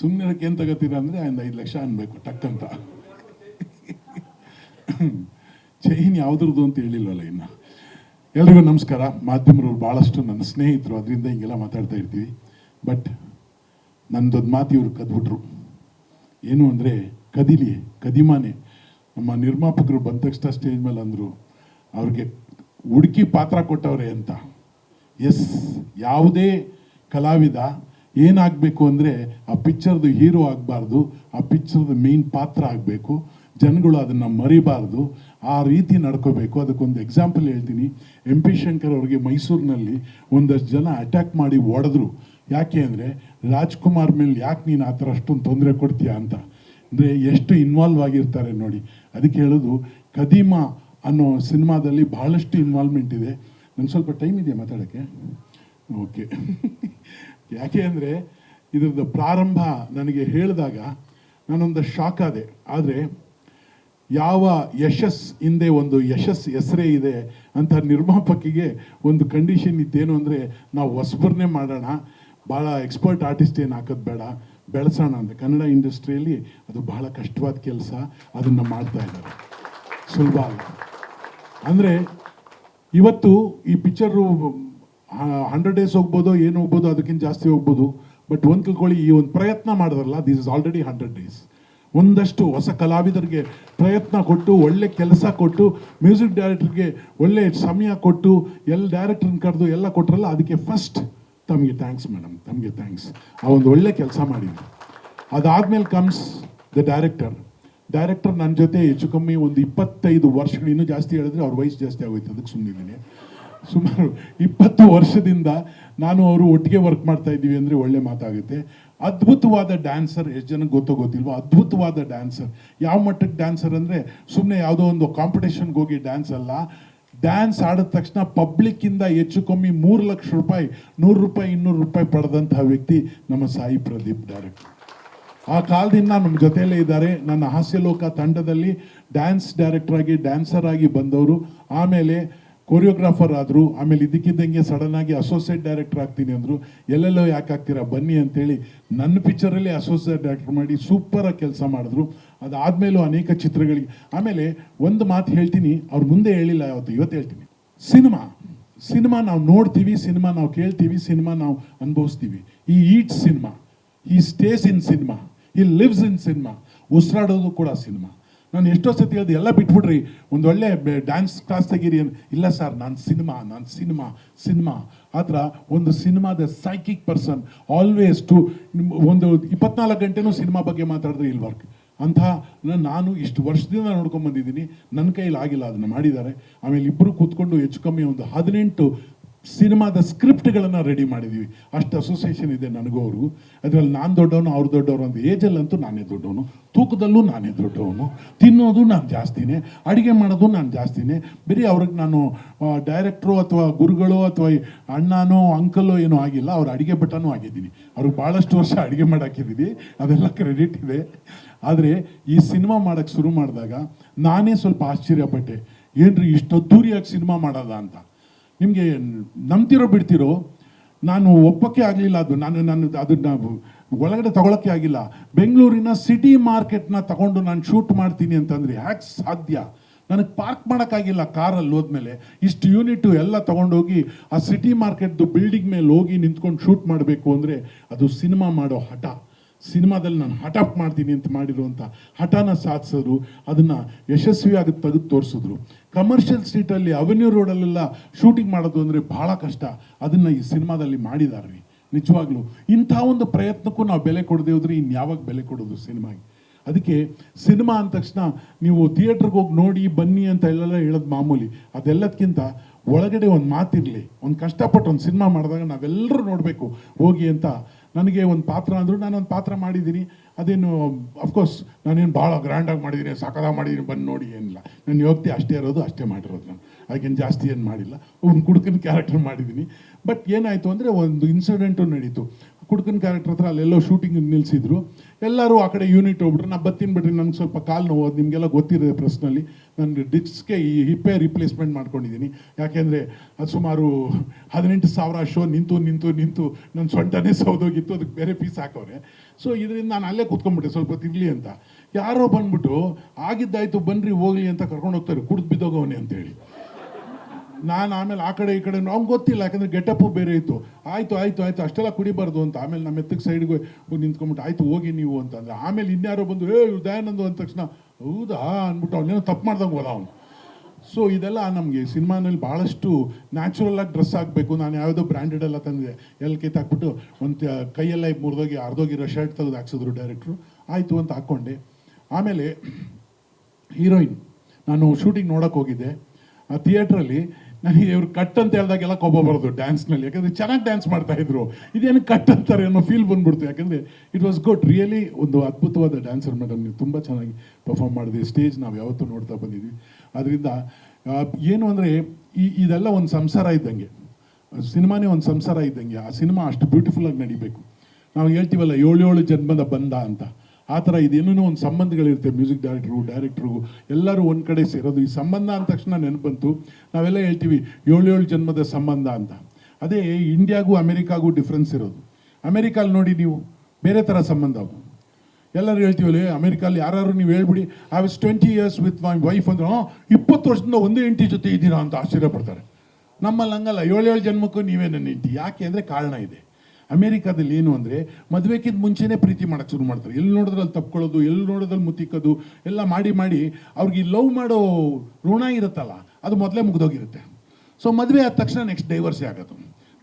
ಸುಮ್ಮನೆ ಏನು ತಗೋತೀರಾ ಅಂದರೆ ಒಂದು ಐದು ಲಕ್ಷ ಅನ್ಬೇಕು, ಟಕ್ ಅಂತ. ಚೈನ್ ಯಾವುದ್ರದ್ದು ಅಂತ ಹೇಳಿಲ್ವಲ್ಲ ಇನ್ನು. ಎಲ್ರಿಗೂ ನಮಸ್ಕಾರ. ಮಾಧ್ಯಮರು ಭಾಳಷ್ಟು ನನ್ನ ಸ್ನೇಹಿತರು, ಅದರಿಂದ ಹಿಂಗೆಲ್ಲ ಮಾತಾಡ್ತಾ ಇರ್ತೀವಿ. ಬಟ್ ನಂದೊಂದು ಮಾತು ಇವ್ರು ಕದ್ಬಿಟ್ರು. ಏನು ಅಂದರೆ, ಕದಿಲಿ, ಕದಿಮಾನೆ. ನಮ್ಮ ನಿರ್ಮಾಪಕರು ಬಂದ ತಕ್ಷಣ ಸ್ಟೇಜ್ ಮೇಲೆ ಅಂದರು, ಅವ್ರಿಗೆ ಹುಡುಕಿ ಪಾತ್ರ ಕೊಟ್ಟವ್ರೆ ಅಂತ. ಎಸ್ ಯಾವುದೇ ಕಲಾವಿದ ಏನಾಗಬೇಕು ಅಂದರೆ ಆ ಪಿಕ್ಚರ್ದು ಹೀರೋ ಆಗಬಾರ್ದು, ಆ ಪಿಕ್ಚರ್ದು ಮೇನ್ ಪಾತ್ರ ಆಗಬೇಕು, ಜನಗಳು ಅದನ್ನು ಮರಿಬಾರ್ದು, ಆ ರೀತಿ ನಡ್ಕೋಬೇಕು. ಅದಕ್ಕೊಂದು ಎಕ್ಸಾಂಪಲ್ ಹೇಳ್ತೀನಿ. ಎಂ ಪಿ ಶಂಕರ್ ಅವ್ರಿಗೆ ಮೈಸೂರಿನಲ್ಲಿ ಒಂದಷ್ಟು ಜನ ಅಟ್ಯಾಕ್ ಮಾಡಿ ಹೊಡೆದ್ರು ಯಾಕೆ ಅಂದರೆ, ರಾಜ್ಕುಮಾರ್ ಮೇಲೆ ಯಾಕೆ ನೀನು ಆ ಥರ ಅಷ್ಟೊಂದು ತೊಂದರೆ ಕೊಡ್ತೀಯಾ ಅಂತ. ಅಂದರೆ ಎಷ್ಟು ಇನ್ವಾಲ್ವ್ ಆಗಿರ್ತಾರೆ ನೋಡಿ. ಅದಕ್ಕೆ ಹೇಳೋದು, ಕದೀಮ ಅನ್ನೋ ಸಿನಿಮಾದಲ್ಲಿ ಬಹಳಷ್ಟು ಇನ್ವಾಲ್ವ್ಮೆಂಟ್ ಇದೆ. ನಂಗೆ ಸ್ವಲ್ಪ ಟೈಮ್ ಇದೆಯಾ ಮಾತಾಡೋಕ್ಕೆ? ಓಕೆ ಯಾಕೆ ಅಂದರೆ ಇದ್ರದ್ದು ಪ್ರಾರಂಭ ನನಗೆ ಹೇಳಿದಾಗ ನಾನೊಂದು ಶಾಕ್ ಆದೆ. ಆದರೆ ಯಾವ ಯಶಸ್ ಹಿಂದೆ ಒಂದು ಯಶಸ್ ಹೆಸರೇ ಇದೆ ಅಂತ ನಿರ್ಮಾಪಕಿಗೆ ಒಂದು ಕಂಡೀಷನ್ ಇದ್ದೇನು ಅಂದರೆ ನಾವು ಹೊಸಬರನ್ನೇ ಮಾಡೋಣ, ಭಾಳ ಎಕ್ಸ್ಪರ್ಟ್ ಆರ್ಟಿಸ್ಟ್ ಏನು ಹಾಕೋದು ಬೇಡ, ಬೆಳೆಸೋಣ ಅಂತ. ಕನ್ನಡ ಇಂಡಸ್ಟ್ರಿಯಲ್ಲಿ ಅದು ಬಹಳ ಕಷ್ಟವಾದ ಕೆಲಸ, ಅದನ್ನು ಮಾಡ್ತಾ ಇದ್ದಾರೆ. ಸುಲಭ ಅಲ್ಲ. ಅಂದರೆ ಇವತ್ತು ಈ ಪಿಕ್ಚರು ಹಂಡ್ರೆಡ್ ಡೇಸ್ ಹೋಗ್ಬೋದು, ಏನು ಹೋಗ್ಬೋದು, ಅದಕ್ಕಿಂತ ಜಾಸ್ತಿ ಹೋಗ್ಬೋದು. ಬಟ್ ಒಂದು ತಿಳ್ಕೊಳ್ಳಿ ಈ ಒಂದು ಪ್ರಯತ್ನ ಮಾಡಿದ್ರಲ್ಲ this is already hundred days ಒಂದಷ್ಟು ಹೊಸ ಕಲಾವಿದರಿಗೆ ಪ್ರಯತ್ನ ಕೊಟ್ಟು, ಒಳ್ಳೆ ಕೆಲಸ ಕೊಟ್ಟು ಮ್ಯೂಸಿಕ್ ಡೈರೆಕ್ಟರ್ಗೆ ಒಳ್ಳೆ ಸಮಯ ಕೊಟ್ಟು, ಎಲ್ಲ ಡೈರೆಕ್ಟ್ರನ್ನ ಕರೆದು ಎಲ್ಲ ಕೊಟ್ಟರಲ್ಲ ಅದಕ್ಕೆ ಫಸ್ಟ್ ತಮಗೆ ಥ್ಯಾಂಕ್ಸ್ ಮೇಡಮ್ ತಮಗೆ ಥ್ಯಾಂಕ್ಸ್ ಆ ಒಂದು ಒಳ್ಳೆ ಕೆಲಸ ಮಾಡಿದ್ರಿ. ಅದಾದಮೇಲೆ ಕಮ್ಸ್ ದ ಡೈರೆಕ್ಟರ್ ಡೈರೆಕ್ಟರ್ ನನ್ನ ಜೊತೆ ಹೆಚ್ಚು ಕಮ್ಮಿ ಒಂದು ಇಪ್ಪತ್ತೈದು ವರ್ಷಗಳು ಜಾಸ್ತಿ ಹೇಳಿದ್ರೆ ಅವ್ರ ವಯಸ್ಸು ಜಾಸ್ತಿ ಆಗೋಯ್ತು, ಅದಕ್ಕೆ ಸುಮ್ಮನಿದ್ದೀನಿ ಸುಮಾರು ಇಪ್ಪತ್ತು ವರ್ಷದಿಂದ ನಾನು ಅವರು ಒಟ್ಟಿಗೆ ವರ್ಕ್ ಮಾಡ್ತಾ ಇದ್ದೀವಿ ಅಂದರೆ ಒಳ್ಳೆ ಮಾತಾಗುತ್ತೆ. ಅದ್ಭುತವಾದ ಡ್ಯಾನ್ಸರ್ ಎಷ್ಟು ಜನಕ್ಕೆ ಗೊತ್ತೋ ಗೊತ್ತಿಲ್ವೋ, ಅದ್ಭುತವಾದ ಡ್ಯಾನ್ಸರ್ ಯಾವ ಮಟ್ಟಕ್ಕೆ ಡ್ಯಾನ್ಸರ್ ಅಂದರೆ ಸುಮ್ಮನೆ ಯಾವುದೋ ಒಂದು ಕಾಂಪಿಟೇಷನ್ಗೆ ಹೋಗಿ ಡ್ಯಾನ್ಸ್ ಅಲ್ಲ. ಡ್ಯಾನ್ಸ್ ಆಡಿದ ತಕ್ಷಣ ಪಬ್ಲಿಕ್ಕಿಂದ ಹೆಚ್ಚು ಕಮ್ಮಿ ಮೂರು ಲಕ್ಷ ರೂಪಾಯಿ, ನೂರು ರೂಪಾಯಿ, ಇನ್ನೂರು ರೂಪಾಯಿ ಪಡೆದಂತಹ ವ್ಯಕ್ತಿ ನಮ್ಮ ಸಾಯಿ ಪ್ರದೀಪ್ ಡೈರೆಕ್ಟರ್ ಆ ಕಾಲದಿಂದ ನಮ್ಮ ಜೊತೆಯಲ್ಲೇ ಇದ್ದಾರೆ. ನನ್ನ ಹಾಸ್ಯಲೋಕ ತಂಡದಲ್ಲಿ ಡ್ಯಾನ್ಸ್ ಡೈರೆಕ್ಟರ್ ಆಗಿ ಡ್ಯಾನ್ಸರ್ ಆಗಿ ಬಂದವರು. ಆಮೇಲೆ ಕೊರಿಯೋಗ್ರಾಫರ್ ಆದರು, ಆಮೇಲೆ ಇದಕ್ಕಿದ್ದಂಗೆ ಸಡನ್ ಆಗಿ ಅಸೋಸಿಯೇಟ್ ಡೈರೆಕ್ಟರ್ ಆಗ್ತೀನಿ ಅಂದರು, ಎಲ್ಲೆಲ್ಲೋ ಯಾಕೆ ಆಗ್ತೀರಾ, ಬನ್ನಿ ಅಂತೇಳಿ ನನ್ನ ಪಿಕ್ಚರಲ್ಲಿ ಅಸೋಸಿಯೇಟ್ ಡೈರೆಕ್ಟರ್ ಮಾಡಿ ಸೂಪರಾಗಿ ಕೆಲಸ ಮಾಡಿದ್ರು. ಅದಾದಮೇಲೂ ಅನೇಕ ಚಿತ್ರಗಳಿಗೆ, ಆಮೇಲೆ ಒಂದು ಮಾತು ಹೇಳ್ತೀನಿ, ಅವ್ರ ಮುಂದೆ ಹೇಳಿಲ್ಲ, ಯಾವತ್ತು ಇವತ್ತು ಹೇಳ್ತೀನಿ. ಸಿನಿಮಾ ಸಿನಿಮಾ ನಾವು ನೋಡ್ತೀವಿ, ಸಿನಿಮಾ ನಾವು ಕೇಳ್ತೀವಿ, ಸಿನಿಮಾ ನಾವು ಅನುಭವಿಸ್ತೀವಿ. He eat cinema he stays in cinema he lives in cinema ಉಸಿರಾಡೋದು ಕೂಡ ಸಿನಿಮಾ ನಾನು ಎಷ್ಟೋ ಸತಿ ಹೇಳಿದೆ, ಎಲ್ಲ ಬಿಟ್ಬಿಡ್ರಿ. ಒಂದು ಒಳ್ಳೆ ಡ್ಯಾನ್ಸ್ ಕ್ಲಾಸ್ ತೆಗೀರಿ ಇಲ್ಲ ಸರ್, ನಾನು ಸಿನಿಮಾ ನಾನು ಸಿನಿಮಾ ಸಿನಿಮಾ. ಆ ಥರ ಒಂದು ಸಿನಿಮಾದ ಸೈಕಿಕ್ ಪರ್ಸನ್ ಆಲ್ವೇಸ್ ಟು ಒಂದು ಇಪ್ಪತ್ನಾಲ್ಕು ಗಂಟೆನೂ ಸಿನಿಮಾ ಬಗ್ಗೆ ಮಾತಾಡಿದ್ರೆ ಇಲ್ಲಿ ವರ್ಕ್ ಅಂಥ ನಾನು ಇಷ್ಟು ವರ್ಷದಿಂದ ನೋಡ್ಕೊಂಡ್ಬಂದಿದ್ದೀನಿ ನನ್ನ ಕೈಯಲ್ಲಿ ಆಗಿಲ್ಲ ಅದನ್ನು ಮಾಡಿದ್ದಾರೆ. ಆಮೇಲೆ ಇಬ್ಬರು ಕೂತ್ಕೊಂಡು ಹೆಚ್ಚು ಕಮ್ಮಿ ಒಂದು ಹದಿನೆಂಟು ಸಿನಿಮಾದ ಸ್ಕ್ರಿಪ್ಟ್ಗಳನ್ನು ರೆಡಿ ಮಾಡಿದ್ದೀವಿ ಅಷ್ಟು ಅಸೋಸಿಯೇಷನ್ ಇದೆ ನನಗೂ ಅವ್ರಿಗೂ ಅದರಲ್ಲಿ ನಾನು ದೊಡ್ಡವನು, ಅವ್ರು ದೊಡ್ಡವರು ಅಂತ ಏಜಲ್ಲಂತೂ ನಾನೇ ದೊಡ್ಡವನು. ತೂಕದಲ್ಲೂ ನಾನೇ ದೊಡ್ಡವನು. ತಿನ್ನೋದು ನಾನು ಜಾಸ್ತಿನೇ. ಅಡುಗೆ ಮಾಡೋದು ನಾನು ಜಾಸ್ತಿನೇ. ಬರೀ ಅವ್ರಿಗೆ ನಾನು ಡೈರೆಕ್ಟ್ರು ಅಥವಾ ಗುರುಗಳು ಅಥವಾ ಅಣ್ಣನೋ ಅಂಕಲೋ ಏನೋ ಆಗಿಲ್ಲ. ಅವ್ರ ಅಡುಗೆ ಭಟ್ಟನೂ ಆಗಿದ್ದೀನಿ. ಅವ್ರಿಗೆ ಭಾಳಷ್ಟು ವರ್ಷ ಅಡುಗೆ ಮಾಡಾಕಿದ್ದೀವಿ ಅದೆಲ್ಲ ಕ್ರೆಡಿಟ್ ಇದೆ. ಆದರೆ ಈ ಸಿನಿಮಾ ಮಾಡೋಕ್ಕೆ ಶುರು ಮಾಡಿದಾಗ ನಾನೇ ಸ್ವಲ್ಪ ಆಶ್ಚರ್ಯಪಟ್ಟೆ. ಏನ್ರಿ ಇಷ್ಟು ಅದ್ದೂರಿಯಾಗಿ ಸಿನಿಮಾ ಮಾಡೋದ ಅಂತ. ನಿಮಗೆ ನಂಬ್ತಿರೋ ಬಿಡ್ತಿರೋ, ನಾನು ಒಪ್ಪಕ್ಕೆ ಆಗಲಿಲ್ಲ ಅದು. ನಾನು ನಾನು ಅದನ್ನ ಒಳಗಡೆ ತಗೊಳಕ್ಕೆ ಆಗಿಲ್ಲ. ಬೆಂಗಳೂರಿನ ಸಿಟಿ ಮಾರ್ಕೆಟ್ನ ತಗೊಂಡು ನಾನು ಶೂಟ್ ಮಾಡ್ತೀನಿ ಅಂತಂದರೆ ಹ್ಯಾಕ್ ಸಾಧ್ಯ. ನನಗೆ ಪಾರ್ಕ್ ಮಾಡೋಕ್ಕಾಗಿಲ್ಲ ಕಾರಲ್ಲಿ ಹೋದ್ಮೇಲೆ. ಇಷ್ಟು ಯೂನಿಟು ಎಲ್ಲ ತೊಗೊಂಡೋಗಿ ಆ ಸಿಟಿ ಮಾರ್ಕೆಟ್ದು ಬಿಲ್ಡಿಂಗ್ ಮೇಲೆ ಹೋಗಿ ನಿಂತ್ಕೊಂಡು ಶೂಟ್ ಮಾಡಬೇಕು ಅಂದರೆ ಅದು ಸಿನಿಮಾ ಮಾಡೋ ಹಠ. ಸಿನಿಮಾದಲ್ಲಿ ನಾನು ಹಠ ಮಾಡ್ತೀನಿ ಅಂತ ಮಾಡಿರುವಂಥ ಹಠನ ಸಾಧಿಸಿದ್ರು, ಅದನ್ನು ಯಶಸ್ವಿಯಾಗಿ ತೆಗೆದು ತೋರಿಸಿದ್ರು. ಕಮರ್ಷಿಯಲ್ ಸ್ಟ್ರೀಟಲ್ಲಿ ಅವೆನ್ಯೂ ರೋಡಲ್ಲೆಲ್ಲ ಶೂಟಿಂಗ್ ಮಾಡೋದು ಅಂದರೆ ಭಾಳ ಕಷ್ಟ. ಅದನ್ನು ಈ ಸಿನಿಮಾದಲ್ಲಿ ಮಾಡಿದ್ದಾರೆ ನಿಜವಾಗ್ಲೂ ಇಂಥ ಒಂದು ಪ್ರಯತ್ನಕ್ಕೂ ನಾವು ಬೆಲೆ ಕೊಡದೆ ಹೋದ್ರೆ ಇನ್ನು ಯಾವಾಗ ಬೆಲೆ ಕೊಡೋದು ಸಿನಿಮಾಗೆ? ಅದಕ್ಕೆ ಸಿನಿಮಾ ಅಂದ ತಕ್ಷಣ ನೀವು ಥಿಯೇಟ್ರಿಗೆ ಹೋಗಿ ನೋಡಿ, ಬನ್ನಿ ಅಂತ ಎಲ್ಲ ಹೇಳೋದು ಮಾಮೂಲಿ. ಅದೆಲ್ಲದಕ್ಕಿಂತ ಒಳಗಡೆ ಒಂದು ಮಾತಿರಲಿ. ಒಂದು ಕಷ್ಟಪಟ್ಟು ಒಂದು ಸಿನಿಮಾ ಮಾಡಿದಾಗ ನಾವೆಲ್ಲರೂ ನೋಡಬೇಕು. ಹೋಗಿ ಅಂತ ನನಗೆ ಒಂದು ಪಾತ್ರ ಅಂದರು ಒಂದು ಪಾತ್ರ ಮಾಡಿದ್ದೀನಿ. ಅದೇನು ಅಫ್ಕೋರ್ಸ್ ನಾನೇನು ಭಾಳ ಗ್ರ್ಯಾಂಡಾಗಿ ಮಾಡಿದ್ದೀನಿ ಸಾಕದಾಗ ಮಾಡಿದ್ದೀನಿ ಬಂದು ನೋಡಿ, ಏನಿಲ್ಲ. ನನ್ನ ಯೋಗ್ಯತೆ ಅಷ್ಟೇ ಇರೋದು, ಅಷ್ಟೇ ಮಾಡಿರೋದು ನಾನು. ಅದಕ್ಕೇನು ಜಾಸ್ತಿ ಏನು ಮಾಡಿಲ್ಲ. ಒಂದು ಕುಡುಕನ ಕ್ಯಾರೆಕ್ಟರ್ ಮಾಡಿದ್ದೀನಿ. ಬಟ್ ಏನಾಯಿತು ಅಂದರೆ ಒಂದು ಇನ್ಸಿಡೆಂಟು ನಡೀತು. ಕುಡುಕನ ಕ್ಯಾರೆಕ್ಟರ್ ಹತ್ರ ಅಲ್ಲೆಲ್ಲೋ ಶೂಟಿಂಗ್ ನಿಲ್ಲಿಸಿದ್ರು ಎಲ್ಲರೂ ಆ ಕಡೆ ಯೂನಿಟ್ ಹೋಗ್ಬಿಟ್ರೆ. ನಾ ಬತ್ತಿನ್ ಬಿಡ್ರಿ ನನಗೆ ಸ್ವಲ್ಪ ಕಾಲು ನೋವು, ಅದು ನಿಮಗೆಲ್ಲ ಗೊತ್ತಿದೆ ಪ್ರಶ್ನಲ್ಲಿ ನನಗೆ ಡಿಸ್ಕ್ಗೆ ಈ ಹಿಪ್ಪೇ ರಿಪ್ಲೇಸ್ಮೆಂಟ್ ಮಾಡ್ಕೊಂಡಿದ್ದೀನಿ ಯಾಕೆಂದರೆ ಅದು ಸುಮಾರು ಹದಿನೆಂಟು ಸಾವಿರ ಶೋ ನಿಂತು ನಿಂತು ನಿಂತು ನನ್ನ ಸೊಂಟನೇ ಸೌದೋಗಿತ್ತು ಅದಕ್ಕೆ ಬೇರೆ ಪೀಸ್ ಹಾಕವ್ರೆ ಸೊ ಇದರಿಂದ ನಾನು ಅಲ್ಲೇ ಕೂತ್ಕೊಂಡ್ಬಿಟ್ಟೆ, ಸ್ವಲ್ಪ ತಿರ್ಲಿ ಅಂತ. ಯಾರೋ ಬಂದ್ಬಿಟ್ಟು ಆಗಿದ್ದಾಯ್ತು ಬನ್ನಿರಿ ಹೋಗ್ಲಿ ಅಂತ ಕರ್ಕೊಂಡು ಹೋಗ್ತಾರೆ. ಕುಡ್ದು ಬಿದ್ದೋಗವನೆ ಅಂತೇಳಿ. ನಾನು ಆಮೇಲೆ ಆ ಕಡೆ ಈ ಕಡೆ ಅವ್ನು ಗೊತ್ತಿಲ್ಲ, ಯಾಕಂದ್ರೆ ಗೆಟಪ್ಪು ಬೇರೆ ಇತ್ತು. ಆಯ್ತು ಆಯ್ತು ಆಯ್ತು, ಅಷ್ಟೆಲ್ಲ ಕುಡಿಬಾರ್ದು ಅಂತ. ಆಮೇಲೆ ನಮ್ಮ ಎತ್ತಕ್ಕೆ ಸೈಡ್ಗೆ ಹೋಗಿ ನಿಂತ್ಕೊಂಡ್ಬಿಟ್ಟು ಆಯ್ತು, ಹೋಗಿ ನೀವು ಅಂತಂದ್ರೆ ಆಮೇಲೆ ಇನ್ಯಾರೋ ಬಂದು ಏ ದಯಾನಂದು ಅಂದ ತಕ್ಷಣ, ಹೌದಾ? ಅಂದ್ಬಿಟ್ಟು ಅವನೇನೋ ತಪ್ಪು ಮಾಡ್ದಂಗೆ ಹೋದ ಅವನು. ಸೊ ಇದೆಲ್ಲ ನಮಗೆ ಸಿನಿಮಾನಲ್ಲಿ ಭಾಳಷ್ಟು ನ್ಯಾಚುರಲ್ ಆಗಿ ಡ್ರೆಸ್ ಹಾಕಬೇಕು ನಾನು ಯಾವುದೋ ಬ್ರ್ಯಾಂಡೆಡ್ ಎಲ್ಲ ತಂದಿದೆ ಎಲ್ಲಿ ಕಿತ್ತಾಕ್ಬಿಟ್ಟು ಒಂದು ಕೈಯೆಲ್ಲ ಮುರಿದೋಗಿ ಅರ್ಧೋಗಿರೋ ಶರ್ಟ್ ತೆಗೆದು ಹಾಕ್ಸಿದ್ರು ಡೈರೆಕ್ಟ್ರು ಆಯಿತು ಅಂತ ಹಾಕ್ಕೊಂಡೆ. ಆಮೇಲೆ, ಹೀರೋಯಿನ್, ನಾನು ಶೂಟಿಂಗ್ ನೋಡೋಕೆ ಹೋಗಿದ್ದೆ. ಆ ಥಿಯೇಟ್ರಲ್ಲಿ ನನಗೆ ಇವ್ರು ಕಟ್ ಅಂತ ಹೇಳಿದಾಗೆಲ್ಲ ಕೋಪ ಬರೋದು ಡ್ಯಾನ್ಸ್ನಲ್ಲಿ ಯಾಕಂದರೆ ಚೆನ್ನಾಗಿ ಡ್ಯಾನ್ಸ್ ಮಾಡ್ತಾ ಇದ್ರು. ಇದೇನು ಕಟ್ ಅಂತಾರೆ ಅನ್ನೋ ಫೀಲ್ ಬಂದ್ಬಿಡ್ತು. ಯಾಕಂದ್ರೆ ಇಟ್ ವಾಸ್ ಗುಡ್ ರಿಯಲಿ ಒಂದು ಅದ್ಭುತವಾದ ಡ್ಯಾನ್ಸರ್ ಮೇಡಮ್ ನೀವು ತುಂಬ ಚೆನ್ನಾಗಿ ಪರ್ಫಾರ್ಮ್ ಮಾಡಿದೆ ಸ್ಟೇಜ್ ನಾವು ಯಾವತ್ತೂ ನೋಡ್ತಾ ಬಂದಿದ್ವಿ. ಅದರಿಂದ ಏನು ಅಂದರೆ ಈ, ಇದೆಲ್ಲ ಒಂದು ಸಂಸಾರ ಇದ್ದಂಗೆ. ಸಿನಿಮಾನೇ ಒಂದು ಸಂಸಾರ ಇದ್ದಂಗೆ. ಆ ಸಿನಿಮಾ ಅಷ್ಟು ಬ್ಯೂಟಿಫುಲ್ಲಾಗಿ ನಡಿಬೇಕು. ನಾವು ಹೇಳ್ತೀವಲ್ಲ, ಏಳು ಏಳು ಜನ್ಮದ ಬಂಧ ಅಂತ. ಆ ಥರ ಇದೇನೋ ಒಂದು ಸಂಬಂಧಗಳಿರುತ್ತೆ ಮ್ಯೂಸಿಕ್ ಡೈರೆಕ್ಟ್ರು ಡೈರೆಕ್ಟ್ರು ಎಲ್ಲರೂ ಒಂದು ಕಡೆ ಸೇರೋದು. ಈ ಸಂಬಂಧ ಅಂದ ತಕ್ಷಣ ನೆನಪು ನಾವೆಲ್ಲ ಹೇಳ್ತೀವಿ, ಏಳು ಏಳು ಜನ್ಮದ ಸಂಬಂಧ ಅಂತ. ಅದೇ ಇಂಡಿಯಾಗೂ ಅಮೆರಿಕಾಗೂ ಡಿಫ್ರೆನ್ಸ್ ಇರೋದು. ಅಮೇರಿಕಾಲಿ ನೋಡಿ ನೀವು, ಬೇರೆ ಥರ ಸಂಬಂಧ ಅವು ಎಲ್ಲರೂ ಹೇಳ್ತೀವಲ್ಲ ಅಮೇರಿಕಾಲಿ ಯಾರು ನೀವು ಹೇಳ್ಬಿಡಿ I was twenty years with my wife ಅಂದ್ರೆ ಇಪ್ಪತ್ತು ವರ್ಷದಿಂದ ಒಂದೇ ಹೆಂಡತಿ ಜೊತೆ ಇದ್ದೀರಾ? ಅಂತ ಆಶ್ಚರ್ಯ ಪಡ್ತಾರೆ. ನಮ್ಮಲ್ಲಿ ಹಂಗಲ್ಲ ಏಳೇಳು ಜನ್ಮಕ್ಕೂ ನೀವೇ ನನ್ನ ಹೆಂಡತಿ. ಯಾಕೆ ಅಂದರೆ ಕಾರಣ ಇದೆ. ಅಮೇರಿಕಾದಲ್ಲಿ ಏನು ಅಂದರೆ ಮದುವೆಕ್ಕಿಂತ ಮುಂಚೆನೇ ಪ್ರೀತಿ ಮಾಡೋಕ್ಕೆ ಶುರು ಮಾಡ್ತಾರೆ. ಎಲ್ಲಿ ನೋಡಿದ್ರಲ್ಲಿ ತಪ್ಕೊಳ್ಳೋದು, ಎಲ್ಲಿ ನೋಡೋದ್ರಲ್ಲಿ ಮುತ್ತಿಕ್ಕೋದು, ಎಲ್ಲ ಮಾಡಿ ಮಾಡಿ ಅವ್ರಿಗೆ ಲವ್ ಮಾಡೋ ಋಣ ಇರುತ್ತಲ್ಲ, ಅದು ಮೊದಲೇ ಮುಗ್ದೋಗಿರುತ್ತೆ. ಸೊ ಮದುವೆ ಆದ ತಕ್ಷಣ ನೆಕ್ಸ್ಟ್ ಡೈವರ್ಸೇ ಆಗೋದು.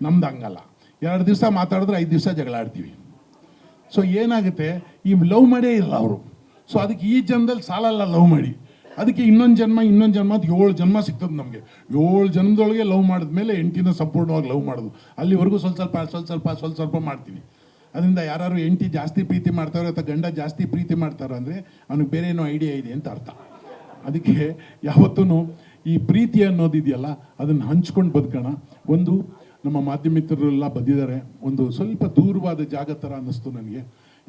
ನಮ್ದು ಹಂಗಲ್ಲ. ಎರಡು ದಿವಸ ಮಾತಾಡಿದ್ರೆ ಐದು ದಿವಸ ಜಗಳ ಆಡ್ತೀವಿ ಸೊ ಏನಾಗುತ್ತೆ? ಈ ಲವ್ ಮಾಡೇ ಇಲ್ಲ ಅವರು. ಸೊ ಅದಕ್ಕೆ ಈ ಜನದಲ್ಲಿ ಸಾಲಲ್ಲ ಲವ್ ಮಾಡಿ. ಅದಕ್ಕೆ ಇನ್ನೊಂದು ಜನ್ಮ ಇನ್ನೊಂದು ಜನ್ಮ ಅಂತ ಏಳು ಜನ್ಮ ಸಿಗ್ತದೆ ನಮಗೆ. ಏಳು ಜನ್ಮದೊಳಗೆ ಲವ್ ಮಾಡಿದ ಮೇಲೆ ಎಂಟಿನ ಸಂಪೂರ್ಣವಾಗಿ ಲವ್ ಮಾಡೋದು. ಅಲ್ಲಿವರೆಗೂ ಸ್ವಲ್ಪ ಸ್ವಲ್ಪ ಸ್ವಲ್ಪ ಸ್ವಲ್ಪ ಸ್ವಲ್ಪ ಸ್ವಲ್ಪ ಮಾಡ್ತೀವಿ ಅದರಿಂದ ಯಾರು ಎಂಟಿ ಜಾಸ್ತಿ ಪ್ರೀತಿ ಮಾಡ್ತಾರೋ ಅಥವಾ ಗಂಡ ಜಾಸ್ತಿ ಪ್ರೀತಿ ಮಾಡ್ತಾರೋ ಅಂದರೆ ಅವ್ನಿಗೆ ಬೇರೆ ಏನೋ ಐಡಿಯಾ ಇದೆ ಅಂತ ಅರ್ಥ. ಅದಕ್ಕೆ ಯಾವತ್ತೂ ಈ ಪ್ರೀತಿ ಅನ್ನೋದಿದೆಯಲ್ಲ ಅದನ್ನು ಹಂಚ್ಕೊಂಡು ಬದುಕೋಣ. ಒಂದು, ನಮ್ಮ ಮಾಧ್ಯಮಿತರೆಲ್ಲ ಬಂದಿದ್ದಾರೆ ಒಂದು ಸ್ವಲ್ಪ ದೂರವಾದ ಜಾಗ ಥರ ಅನ್ನಿಸ್ತು ನನಗೆ.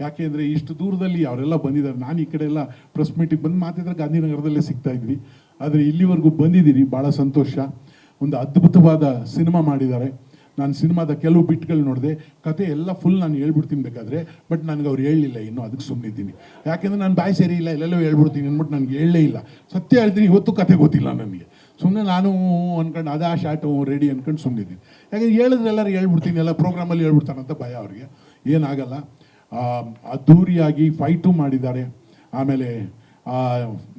ಯಾಕೆ ಅಂದರೆ ಇಷ್ಟು ದೂರದಲ್ಲಿ ಅವರೆಲ್ಲ ಬಂದಿದ್ದಾರೆ. ನಾನು ಈ ಕಡೆ ಎಲ್ಲ ಪ್ರೆಸ್ ಮೀಟಿಗೆ ಬಂದು ಮಾತಿದ್ರೆ ಗಾಂಧಿನಗರದಲ್ಲೇ ಸಿಗ್ತಾ ಇದ್ವಿ. ಆದರೆ ಇಲ್ಲಿವರೆಗೂ ಬಂದಿದ್ದೀರಿ ಭಾಳ ಸಂತೋಷ. ಒಂದು ಅದ್ಭುತವಾದ ಸಿನಿಮಾ ಮಾಡಿದ್ದಾರೆ. ನಾನು ಸಿನಿಮಾದ ಕೆಲವು ಬಿಟ್ಗಳು ನೋಡಿದೆ. ಕತೆ ಎಲ್ಲ ಫುಲ್ ನಾನು ಹೇಳ್ಬಿಡ್ತೀನಿ ಬೇಕಾದ್ರೆ ಬಟ್ ನನಗೆ ಅವ್ರು ಹೇಳಲಿಲ್ಲ ಇನ್ನೂ ಅದಕ್ಕೆ ಸುಮ್ಮನಿದ್ದೀನಿ ಯಾಕೆಂದ್ರೆ ನಾನು ಬಾಯಿ ಸೇರಿ ಇಲ್ಲ, ಎಲ್ಲೆಲ್ಲೋ ಹೇಳ್ಬಿಡ್ತೀನಿ ಅಂದ್ಬಿಟ್ಟು ನನಗೆ ಹೇಳಲೇ ಇಲ್ಲ. ಸತ್ಯ ಹೇಳ್ತೀನಿ, ಇವತ್ತು ಕತೆ ಗೊತ್ತಿಲ್ಲ ನನಗೆ. ಸುಮ್ಮನೆ ನಾನು ಅನ್ಕೊಂಡು ಆ ಶಾರ್ಟು ರೆಡಿ ಅನ್ಕೊಂಡು ಸುಮ್ಮನಿದ್ದೀನಿ ಯಾಕಂದ್ರೆ ಹೇಳಿದ್ರೆ ಎಲ್ಲರೂ ಹೇಳ್ಬಿಡ್ತೀನಿ, ಎಲ್ಲ ಪ್ರೋಗ್ರಾಮಲ್ಲಿ ಹೇಳ್ಬಿಡ್ತಾನಂತ ಭಯ ಅವ್ರಿಗೆ. ಏನಾಗಲ್ಲ. ಆ, ಅದ್ಧೂರಿಯಾಗಿ ಫೈಟು ಮಾಡಿದ್ದಾರೆ. ಆಮೇಲೆ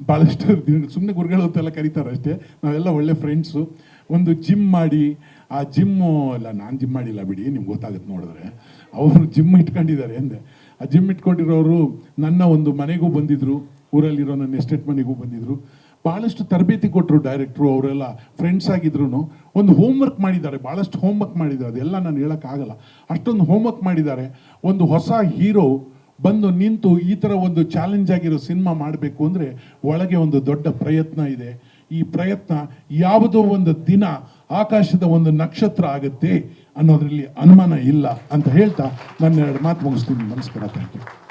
ಭಾಳಷ್ಟು ಸುಮ್ಮನೆ ಗುರುಗಳು ಅಂತೆಲ್ಲ ಕರೀತಾರೆ ಅಷ್ಟೇ. ನಾವೆಲ್ಲ ಒಳ್ಳೆ ಫ್ರೆಂಡ್ಸು ಒಂದು ಜಿಮ್ ಮಾಡಿ ಆ ಜಿಮ್ಮು ಇಲ್ಲ ನಾನು ಜಿಮ್ ಮಾಡಿಲ್ಲ ಬಿಡಿ ನಿಮ್ಗೆ ಗೊತ್ತಾಗುತ್ತೆ ನೋಡಿದ್ರೆ. ಅವರು ಜಿಮ್ ಇಟ್ಕೊಂಡಿದ್ದಾರೆ ಅಂದೆ. ಆ ಜಿಮ್ ಇಟ್ಕೊಂಡಿರೋರು ನನ್ನ ಒಂದು ಮನೆಗೂ ಬಂದಿದ್ರು. ಊರಲ್ಲಿರೋ ನನ್ನ ಎಸ್ಟೇಟ್ ಮನೆಗೂ ಬಂದಿದ್ರು. ಭಾಳಷ್ಟು ತರಬೇತಿ ಕೊಟ್ಟರು ಡೈರೆಕ್ಟ್ರು ಅವರೆಲ್ಲ ಫ್ರೆಂಡ್ಸ್ ಆಗಿದ್ರು ಒಂದು ಹೋಮ್ವರ್ಕ್ ಮಾಡಿದ್ದಾರೆ ಭಾಳಷ್ಟು ಹೋಮ್ವರ್ಕ್ ಮಾಡಿದ್ದಾರೆ. ಅದೆಲ್ಲ ನಾನು ಹೇಳೋಕ್ಕಾಗಲ್ಲ. ಅಷ್ಟೊಂದು ಹೋಮ್ವರ್ಕ್ ಮಾಡಿದ್ದಾರೆ. ಒಂದು ಹೊಸ ಹೀರೋ ಬಂದು ನಿಂತು ಈ ಥರ ಒಂದು ಚಾಲೆಂಜ್ ಆಗಿರೋ ಸಿನಿಮಾ ಮಾಡಬೇಕು ಅಂದರೆ ಒಳಗೆ ಒಂದು ದೊಡ್ಡ ಪ್ರಯತ್ನ ಇದೆ. ಈ ಪ್ರಯತ್ನ ಯಾವುದೋ ಒಂದು ದಿನ ಆಕಾಶದ ಒಂದು ನಕ್ಷತ್ರ ಆಗುತ್ತೆ ಅನ್ನೋದರಲ್ಲಿ ಅನುಮಾನ ಇಲ್ಲ ಅಂತ ಹೇಳ್ತಾ ನನ್ನ ಎರಡು ಮಾತು ಮುಗಿಸ್ತೀನಿ. ನಮಸ್ಕಾರ ಥ್ಯಾಂಕ್ ಯು